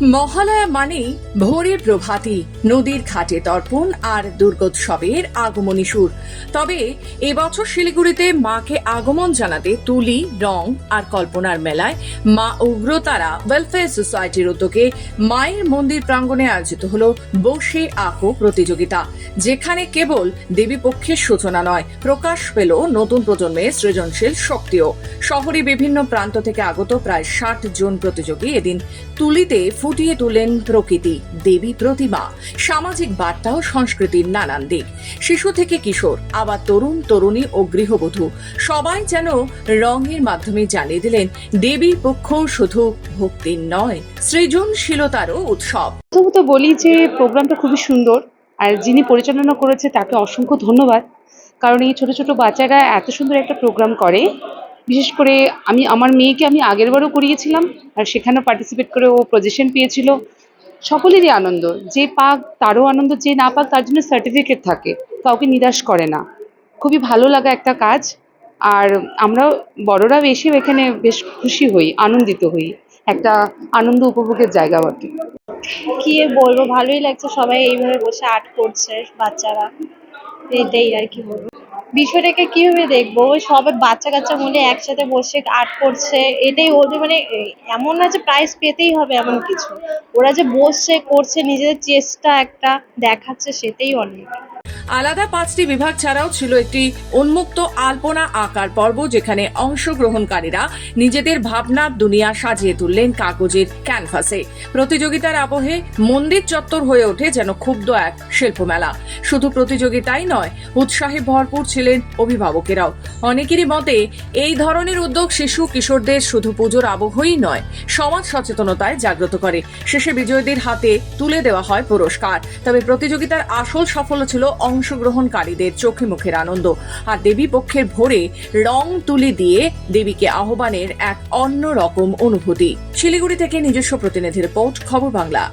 মহালয়া মানেই ভোরে প্রভাতি নদীর ঘাটে তর্পণ আর দুর্গোৎসবের আগমনী সুর। তবে এবছর শিলিগুড়িতে মাকে আগমন জানাতে তুলি, রং আর কল্পনার মেলায় মা উগ্রতারা ওয়েলফেয়ার সোসাইটির উদ্যোগে মায়ের মন্দির প্রাঙ্গণে আয়োজিত হল বসে আঁকো প্রতিযোগিতা, যেখানে কেবল দেবী পক্ষের সূচনা নয়, প্রকাশ পেল নতুন প্রজন্মের সৃজনশীল শক্তিও। শহরে বিভিন্ন প্রান্ত থেকে আগত প্রায় ষাট জন প্রতিযোগী এদিন তুলিতে ফুটিয়ে তুলেন প্রকৃতি, দেবী প্রতিমা, সামাজিক বার্তা ও সংস্কৃতির নানান দিক। শিশু থেকে কিশোর, আবার তরুণ, তরুণী ও গৃহবধূ, সবাই যেন রঙের মাধ্যমে জানিয়ে দিলেন দেবীর পক্ষ শুধু ভক্তির নয়, সৃজনশীলতারও উৎসব। প্রথমত বলি যে, প্রোগ্রামটা খুবই সুন্দর, আর যিনি পরিচালনা করেছে তাকে অসংখ্য ধন্যবাদ। কারণ এই ছোট ছোট বাচ্চারা এত সুন্দর একটা প্রোগ্রাম করে বিশেষ করে আমি, আমার মেয়েকে আমি আগেরবারও করিয়েছিলাম, আর সেখানে পার্টিসিপেট করে ও পজিশন পেয়েছিল। সকলেরই আনন্দ, যে পাক তারও আনন্দ, যে না পাক তার জন্য সার্টিফিকেট থাকে, কাউকে নিরাশ করে না। খুবই ভালো লাগা একটা কাজ, আর আমরা বড়রাও এসেও এখানে বেশ খুশি হই, আনন্দিত হই, একটা আনন্দ উপভোগের জায়গা বটে। কি বলব, ভালোই লাগছে সবাই এইভাবে বসে আর্ট করছে বাচ্চারা। এটাই আর কি বলব। বিষয়টাকে কীভাবে দেখব? সবাই বাচ্চা কাচ্চা মিলে একসাথে বসে আর্ট করছে, এটাই ওদের মানে এমন না যে প্রাইজ পেতেই হবে এমন কিছু। ওরা যে বসছে, করছে, নিজেদের চেষ্টা একটা দেখাচ্ছে, সেটাই অনেক। আলাদা পাঁচটি বিভাগ ছাড়াও ছিল একটি উন্মুক্ত আলপনা আঁকার পর্ব যেখানে অংশগ্রহণকারীরা নিজেদের ভাবনার দুনিয়া সাজিয়ে তুললেন কাগজের ক্যানভাসে। প্রতিযোগিতার আবহে মন্দির চত্বর হয়ে ওঠে যেন ক্ষুব্ধ এক শিল্পমেলা। শুধু প্রতিযোগিতাই নয়, উৎসাহে ভরপুর ছিলেন অভিভাবকেরাও। অনেকেরই মতে, এই ধরনের উদ্যোগ শিশু কিশোরদের শুধু পুজোর আবহই নয়, সমাজ সচেতনতায় জাগ্রত করে। শেষে বিজয়ীদের হাতে তুলে দেওয়া হয় পুরস্কার। তবে প্রতিযোগিতার আসল সাফল্য ছিল অংশগ্রহণকারীদের চোখে মুখের আনন্দ। আর দেবী পক্ষের ভোরে রং তুলি দিয়ে দেবীকে আহ্বানের এক অন্য রকম অনুভূতি। শিলিগুড়ি থেকে নিজস্ব প্রতিনিধি রিপোর্ট, খবর বাংলা।